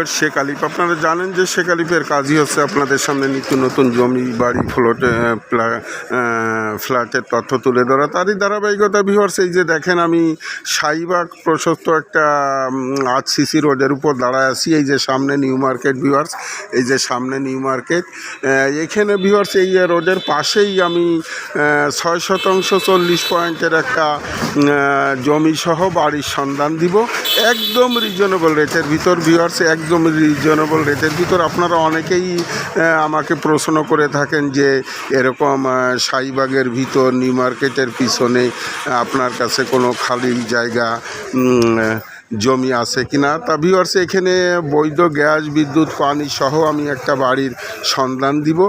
Viewer Sheikh আলিফ। আপনারা জানেন যে শেখ আলিফের কাজই হচ্ছে আপনাদের সামনে নিত্য নতুন জমি, বাড়ি, ফ্লোটে ফ্ল্যাটের তথ্য তুলে ধরা। তারই ধারাবাহিকতা ভিওর্স এই যে দেখেন আমি শাহিবাগ প্রশস্ত একটা আজ সিসি রোডের উপর দাঁড়ায় আছি। এই যে সামনে নিউ মার্কেট ভিওয়ার্স এই যে সামনে নিউ মার্কেট এখানে ভিওয়ার্স এই রোডের পাশেই আমি ছয় শতাংশ চল্লিশ পয়েন্টের একটা জমি সহ বাড়ির সন্ধান দিব। একদম রিজনেবল রেটের ভিতর ভিওয়ার্স একদম রিজনেবল রেটের ভিতর আপনারা অনেকেই আমাকে প্রশ্ন করে থাকেন যে এরকম শাহিবাগের ভিতর, নিউ মার্কেটের পিছনে আপনার কাছে কোনো খালি জায়গা জমি আছে কিনা, তা ভিওয়ার্স এখানে বৈধ গ্যাস, বিদ্যুৎ, পানি সহ আমি একটা বাড়ির সন্ধান দিব।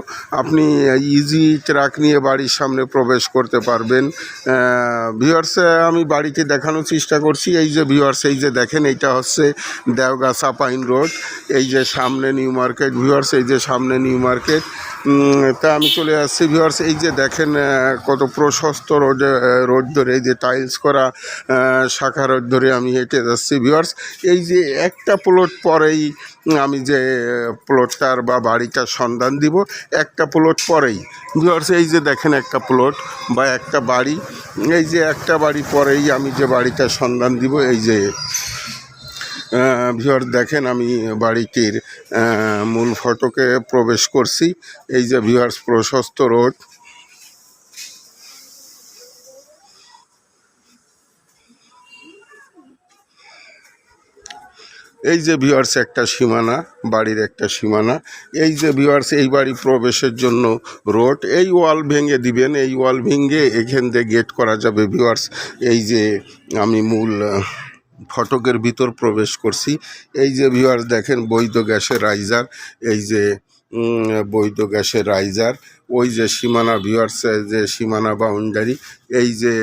আপনি ইজি ট্রাক নিয়ে বাড়ির সামনে প্রবেশ করতে পারবেন। ভিওয়ার্স আমি বাড়িতে দেখানোর চেষ্টা করছি। এই যে ভিওয়ার্স এই যে দেখেন, এইটা হচ্ছে দেওগাছা পাইন রোড। এই যে সামনে নিউ মার্কেট ভিওয়ার্স এই যে সামনে নিউ মার্কেট। তা আমি চলে আসছি ভিওয়ার্স এই যে দেখেন কত প্রশস্ত রোড রোড ধরে, এই যে টাইলস করা শাখা রোড ধরে আমি হেঁটে যাচ্ছি ভিওয়ার্স এই যে একটা প্লট পরেই আমি যে প্লটটার বা বাড়িটার সন্ধান দিব, একটা প্লট পরেই। ভিওয়ার্স এই যে দেখেন একটা প্লট বা একটা বাড়ি, এই যে একটা বাড়ি পরেই আমি যে বাড়িটার সন্ধান দিব, এই যে ভিওর দেখেন আমি বাড়িটির মূল ফটকে প্রবেশ করছি। এই যে ভিওয়ার্স প্রশস্ত রোড। এই যে ভিওয়ার্স একটা সীমানা, বাড়ির একটা সীমানা। এই যে ভিওয়ার্স এই বাড়ি প্রবেশের জন্য রোড। এই ওয়াল ভেঙে দিবেন, এই ওয়াল ভেঙে এখান দিয়ে গেট করা যাবে ভিওয়ার্স এই যে আমি মূল ফটকের ভিতর প্রবেশ করছি। এই যে ভিওয়ার্স দেখেন, বৈধ গ্যাসের রাইজার এই যে বৈধ গ্যাসের রাইজার ওই যে সীমানা ভিওয়ার্স যে সীমানা বাউন্ডারি এই যে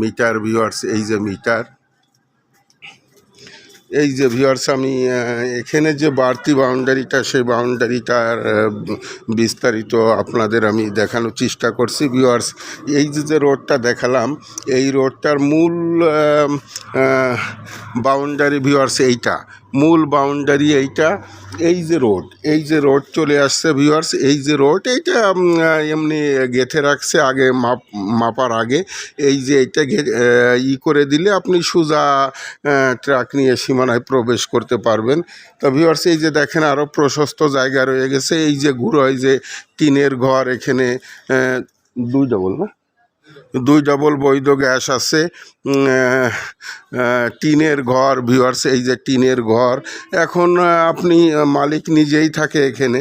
মিটার ভিওয়ার্স এই যে মিটার এই যে ভিওয়ার্স আমি এখানে যে বাড়তি বাউন্ডারিটা সেই বাউন্ডারিটার বিস্তারিত আপনাদের আমি দেখানোর চেষ্টা করছি। ভিওয়ার্স এই যে যে রোডটা দেখালাম, এই রোডটার মূল বাউন্ডারি ভিওয়ার্স এইটা। মূল বাউন্ডারি এইটা, এই যে রোড এই যে রোড চলে আসছে ভিউয়ার্স এই যে রোড এইটা এমনি গেঁথে রাখছে আগে, মাপ, মাপার আগে। এই যে ঘে- ই করে দিলে আপনি সোজা ট্রাক নিয়ে সীমানায় প্রবেশ করতে পারবেন। তো ভিউয়ার্স এই যে দেখেন আরও প্রশস্ত জায়গা রয়ে গেছে। এই যে এই যে টিনের ঘর এখানে দুই ডবল না? দুই ডবল বৈধ গ্যাস আছে। টিনের ঘর ভিউয়ার্স এই যে টিনের ঘর। এখন আপনি মালিক নিজেই থাকে এখানে।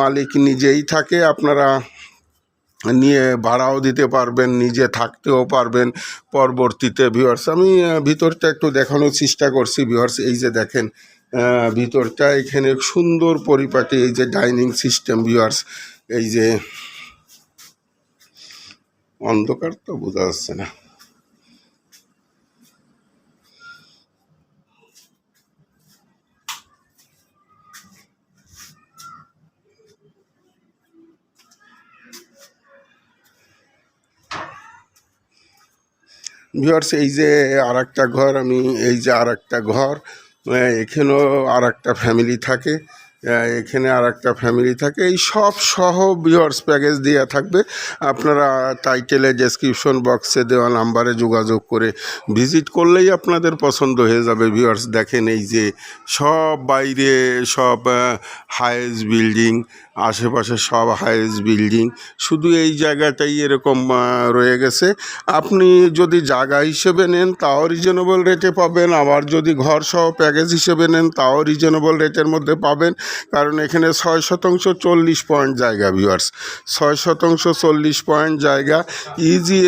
মালিক নিজেই থাকে, আপনারা নিয়ে ভাড়াও দিতে পারবেন, নিজে থাকতেও পারবেন পরবর্তীতে ভিউয়ার্স আমি ভিতরটা একটু দেখানোর চেষ্টা করছি ভিউয়ার্স এই যে দেখেন ভিতরটা এখানে সুন্দর পরিপাটি, এই যে ডাইনিং সিস্টেম ভিউয়ার্স এই যে অন্ধকার তো, বোঝা যাচ্ছে না। ভিউয়ার্স, এই যে আর একটা ঘর, আমি এই যে আর একটা ঘর এখানেও আর একটা ফ্যামিলি থাকে। এখানে আর একটা ফ্যামিলি থাকে। এই সব সহ ভিউয়ার্স প্যাকেজ দেওয়া থাকবে। আপনারা টাইটেলে ডেসক্রিপশন বক্সে দেওয়া নাম্বারে যোগাযোগ করে ভিজিট করলেই আপনাদের পছন্দ হয়ে যাবে। ভিউয়ার্স দেখেন এই যে সব বাইরে সব হাইস বিল্ডিং আশেপাশে সব হাইস বিল্ডিং শুধু এই জায়গাটাই এরকম রয়ে গেছে। আপনি যদি জায়গা হিসেবে নেন, তাও রিজনেবল রেটে পাবেন। আবার যদি ঘর সহ প্যাকেজ হিসেবে নেন, তাও রিজনেবল রেটের মধ্যে পাবেন। কারণ এখানে ছয় শতাংশ চল্লিশ পয়েন্ট জায়গা ভিউয়ার্স ছয় শতাংশ চল্লিশ পয়েন্ট জায়গা ইজি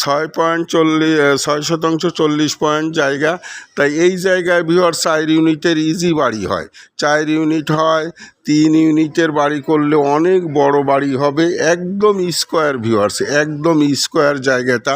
ছয় পয়েন্ট চল্লিশ ছয় শতাংশ চল্লিশ পয়েন্ট জায়গা। তাই এই জায়গায় ভিওর চার ইউনিটের ইজি বাড়ি হয়। চার ইউনিট হয় তিন ইউনিটের বাড়ি করলে অনেক বড় বাড়ি হবে একদম স্কোয়ার ভিউয়ার্স একদম স্কোয়ার জায়গাটা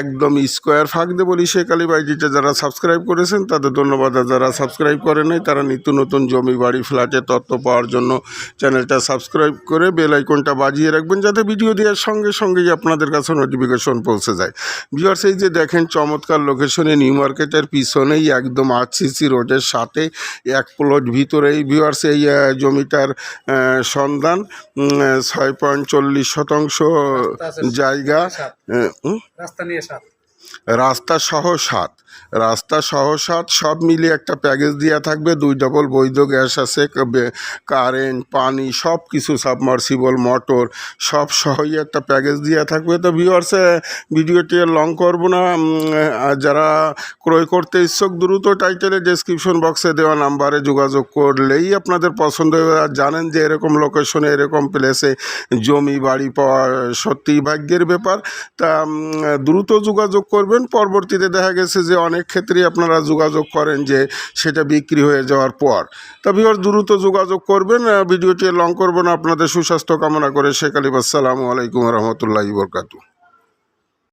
একদম স্কোয়ার ফাঁকদে বলি আলী বাইজিটা যারা সাবস্ক্রাইব করেছেন তাদের ধন্যবাদ। যারা সাবস্ক্রাইব করে নাই তারা নিত্য নতুন জমি বাড়ি ফ্ল্যাটের তথ্য পাওয়ার জন্য চ্যানেলটা সাবস্ক্রাইব করে বেল আইকনটা বাজিয়ে রাখবেন যাতে ভিডিও দেওয়ার সঙ্গে সঙ্গেই আপনাদের কাছে নোটিফিকেশন পৌঁছে যায়। ভিউয়ার্স এই যে দেখেন চমৎকার লোকেশনে নিউ মার্কেটের পিছনেই একদম আরসিসি রোডের সাথে এক প্লট ভিতরেই। ভিউয়ার্স এই আহ, আহ, সন্ধান ছয় পয়েন্ট চল্লিশ শতাংশ জায়গা রাস্তা নিয়ে রাস্তা সহ সাত। রাস্তা সহ সাত, সব মিলিয়ে একটা প্যাকেজ দেওয়া থাকবে। দুই ডবল বৈধ গ্যাস আছে কারেন্ট পানি সব কিছু সাবমার্সিবল মোটর সব সহই একটা প্যাকেজ দেওয়া থাকবে। তো ভিউয়ার্সে ভিডিওটি লং করব না। যারা ক্রয় করতে ইচ্ছুক, দ্রুত টাইটেলে ডেসক্রিপশন বক্সে দেওয়া নাম্বারে যোগাযোগ করলেই আপনাদের পছন্দ আর জানেন যে এরকম লোকেশনে এরকম প্লেসে জমি, বাড়ি পাওয়া সত্যিই ভাগ্যের ব্যাপার। তা দ্রুত যোগাযোগ করবেন। পরবর্তীতে দেখা গেছে যে অনেক ক্ষেত্রেই আপনারা যোগাযোগ করেন যে সেটা বিক্রি হয়ে যাওয়ার পর। তবে দ্রুত যোগাযোগ করবেন। ভিডিওটি লং করবেন আপনাদের সুস্বাস্থ্য কামনা করে শেখ আলিব আসসালামু আলাইকুম রহমতুল্লাহ বরকাতু